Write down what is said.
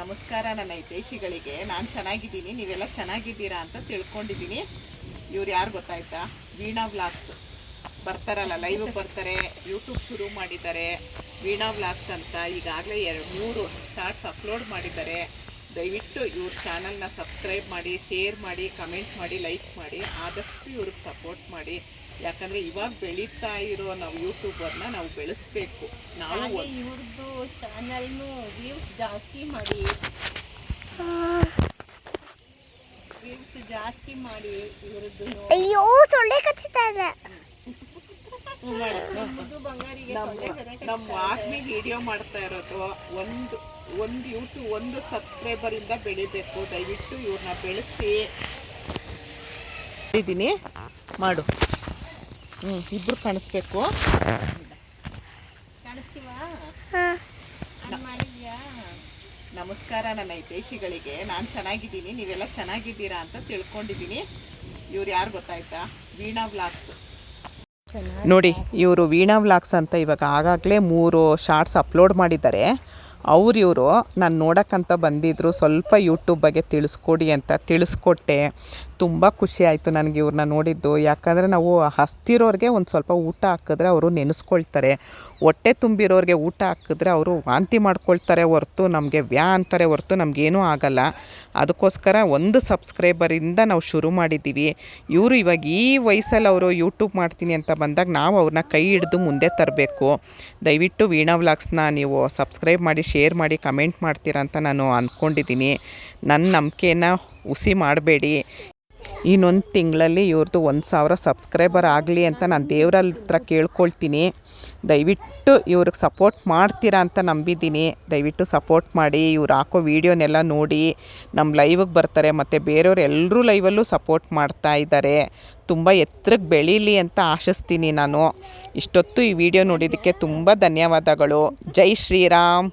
ನಮಸ್ಕಾರ ನನ್ನ ಹಿತೈಷಿಗಳಿಗೆ ನಾನು ಚೆನ್ನಾಗಿದ್ದೀನಿ. ನೀವೆಲ್ಲ ಚೆನ್ನಾಗಿದ್ದೀರಾ ಅಂತ ತಿಳ್ಕೊಂಡಿದ್ದೀನಿ. ಇವ್ರು ಯಾರು ಗೊತ್ತಾಯ್ತಾ? ವೀಣಾ ವ್ಲಾಗ್ಸ್ ಬರ್ತಾರಲ್ಲ ಲೈವ್ ಬರ್ತಾರೆ ಯೂಟ್ಯೂಬ್ ಶುರು ಮಾಡಿದ್ದಾರೆ. ವೀಣಾ ವ್ಲಾಗ್ಸ್ ಅಂತ ಈಗಾಗಲೇ ಎರಡು ಮೂರು ಶಾರ್ಟ್ಸ್ ಅಪ್ಲೋಡ್ ಮಾಡಿದ್ದಾರೆ. ದಯವಿಟ್ಟು ಇವ್ರ ಚಾನಲ್ನ ಸಬ್ಸ್ಕ್ರೈಬ್ ಮಾಡಿ, ಶೇರ್ ಮಾಡಿ, ಕಮೆಂಟ್ ಮಾಡಿ, ಲೈಕ್ ಮಾಡಿ, ಆದಷ್ಟು ಇವ್ರಿಗೆ ಸಪೋರ್ಟ್ ಮಾಡಿ. ಯಾಕಂದರೆ ಇವಾಗ ಬೆಳೀತಾ ಇರೋ ನಾವು ಯೂಟ್ಯೂಬರ್ನ ನಾವು ಬೆಳೆಸ್ಬೇಕು. ನಾವು ಇವ್ರದ್ದು ಚಾನಲ್ನು ವ್ಯೂಸ್ ಜಾಸ್ತಿ ಮಾಡಿ. ವ್ಯೂಸ್ ಜಾಸ್ತಿ ಮಾಡಿ ಇವ್ರದ್ದು ಅಯ್ಯೋ ಸೊಳ್ಳೆ ಕಚ್ಚುತ್ತಾ ಇದೆ. ಬಂಗಾರಿಗೆ ನಮ್ಮ ಇದೆ. ವಿಡಿಯೋ ಮಾಡ್ತಾ ಇರೋದು ಒಂದು ಒಂದು ಯೂಟ್ಯೂಬ್ ಒಂದು ಸಬ್ಸ್ಕ್ರೈಬರ್ ಇಂದ ಬೆಳಿಬೇಕು. ದಯವಿಟ್ಟು ಇವ್ರನ್ನ ಬೆಳೆಸಿ. ಇದ್ದೀನಿ ಮಾಡು. ಹ್ಞೂ ಇಬ್ರು ಕಾಣಿಸ್ಬೇಕು. ನಮಸ್ಕಾರ ನನ್ನ ಹಿತೈಷಿಗಳಿಗೆ. ನಾನು ಚೆನ್ನಾಗಿದ್ದೀನಿ ನೀವೆಲ್ಲ ಚೆನ್ನಾಗಿದ್ದೀರಾ ಅಂತ ತಿಳ್ಕೊಂಡಿದ್ದೀನಿ. ಇವ್ರು ಯಾರು ಗೊತ್ತಾಯ್ತಾ? ವೀಣಾ ವ್ಲಾಗ್ಸ್. ನೋಡಿ ಇವರು ವೀಣಾ ವ್ಲಾಗ್ಸ್ ಅಂತ ಇವಾಗ ಆಗಾಗಲೇ ಮೂರು ಶಾರ್ಟ್ಸ್ ಅಪ್ಲೋಡ್ ಮಾಡಿದ್ದಾರೆ. ಅವ್ರು ಇವರು ನಾನು ನೋಡೋಕ್ಕಂತ ಬಂದಿದ್ದರು ಸ್ವಲ್ಪ ಯೂಟ್ಯೂಬ್ ಬಗ್ಗೆ ತಿಳಿಸ್ಕೊಡಿ ಅಂತ ತಿಳಿಸ್ಕೊಟ್ಟೆ. ತುಂಬ ಖುಷಿ ಆಯಿತು ನನಗೆ ಇವ್ರನ್ನ ನೋಡಿದ್ದು. ಯಾಕಂದರೆ ನಾವು ಹಸ್ತಿರೋರಿಗೆ ಒಂದು ಸ್ವಲ್ಪ ಊಟ ಹಾಕಿದ್ರೆ ಅವರು ನೆನೆಸ್ಕೊಳ್ತಾರೆ. ಹೊಟ್ಟೆ ತುಂಬಿರೋರಿಗೆ ಊಟ ಹಾಕಿದ್ರೆ ಅವರು ವಾಂತಿ ಮಾಡ್ಕೊಳ್ತಾರೆ ಹೊರತು ನಮಗೆ ವ್ಯಾ ಅಂತಾರೆ ಹೊರತು ನಮಗೇನೂ ಆಗಲ್ಲ. ಅದಕ್ಕೋಸ್ಕರ ಒಂದು ಸಬ್ಸ್ಕ್ರೈಬರಿಂದ ನಾವು ಶುರು ಮಾಡಿದ್ದೀವಿ ಇವರು ಇವಾಗ ಈ ವಯಸ್ಸಲ್ಲಿ ಅವರು ಯೂಟ್ಯೂಬ್ ಮಾಡ್ತೀನಿ ಅಂತ ಬಂದಾಗ ನಾವು ಅವ್ರನ್ನ ಕೈ ಹಿಡಿದು ಮುಂದೆ ತರಬೇಕು. ದಯವಿಟ್ಟು ವೀಣಾ ವ್ಲಾಗ್ಸ್ನ ನೀವು ಸಬ್ಸ್ಕ್ರೈಬ್ ಮಾಡಿ, ಶೇರ್ ಮಾಡಿ, ಕಮೆಂಟ್ ಮಾಡ್ತೀರಾ ಅಂತ ನಾನು ಅಂದ್ಕೊಂಡಿದ್ದೀನಿ ನನ್ನ ನಂಬಿಕೆನ ಹುಸಿ ಮಾಡಬೇಡಿ. ಇನ್ನೊಂದು ತಿಂಗಳಲ್ಲಿ ಇವ್ರದ್ದು ಒಂದು ಸಾವಿರ ಸಬ್ಸ್ಕ್ರೈಬರ್ ಆಗಲಿ ಅಂತ ನಾನು ದೇವ್ರ ಹತ್ರ ಕೇಳ್ಕೊಳ್ತೀನಿ. ದಯವಿಟ್ಟು ಇವ್ರಿಗೆ ಸಪೋರ್ಟ್ ಮಾಡ್ತೀರಾ ಅಂತ ನಂಬಿದ್ದೀನಿ. ದಯವಿಟ್ಟು ಸಪೋರ್ಟ್ ಮಾಡಿ, ಇವ್ರು ಹಾಕೋ ವೀಡಿಯೋನೆಲ್ಲ ನೋಡಿ. ನಮ್ಮ ಲೈವಿಗೆ ಬರ್ತಾರೆ, ಮತ್ತು ಬೇರೆಯವ್ರು ಎಲ್ಲರೂ ಲೈವಲ್ಲೂ ಸಪೋರ್ಟ್ ಮಾಡ್ತಾ ಇದ್ದಾರೆ ತುಂಬ ಎತ್ತರಕ್ಕೆ ಬೆಳೀಲಿ ಅಂತ ಆಶಿಸ್ತೀನಿ ನಾನು. ಇಷ್ಟೊತ್ತು ಈ ವಿಡಿಯೋ ನೋಡಿದ್ದಕ್ಕೆ ತುಂಬ ಧನ್ಯವಾದಗಳು. ಜೈ ಶ್ರೀರಾಮ್.